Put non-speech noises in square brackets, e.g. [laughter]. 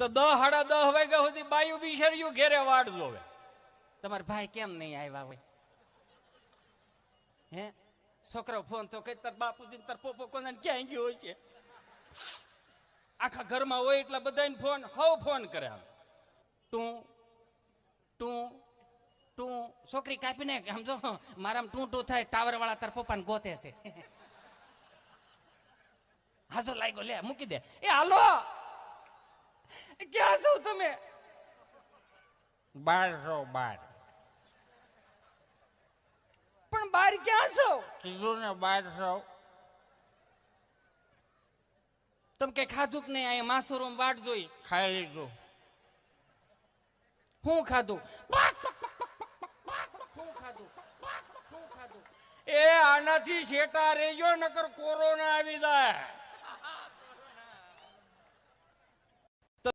તો દહ સાડા દહ વાગ્યા સુધી બાયું બિસર્યું ઘેરે વાડ જોવે. તમારા ભાઈ કેમ નહીં આવ્યા હોય? હે? છોકરો ફોન તો કઈ તાર બાપુજી ને તાર પોપો કોને ક્યાં ગયો છે? આખા ઘરમાં હોય એટલે બધાને ફોન હવ ફોન કરે આમ. તું તું તું છોકરી કાપીને સમજો મારામાં ટું ટું થાય ટાવર વાળા તાર પપ્પાને ગોતે છે. [laughs] હાજો લાગ્યો લે મૂકી દે. એ હાલો! ક્યાં છો તમે? બાર છો બાર. પણ બાર ક્યાં છો? કીધું ને બાર છો તમે કઈ ખાધું કે નહીં? અહીંયા માસુરૂમ વાટ જોઈ. ખાઈ લીધું. હું ખાધું? હું ખાધું? હું ખાધું? એ આનાથી શેટા રેજો નકર કોરોના આવી જાય.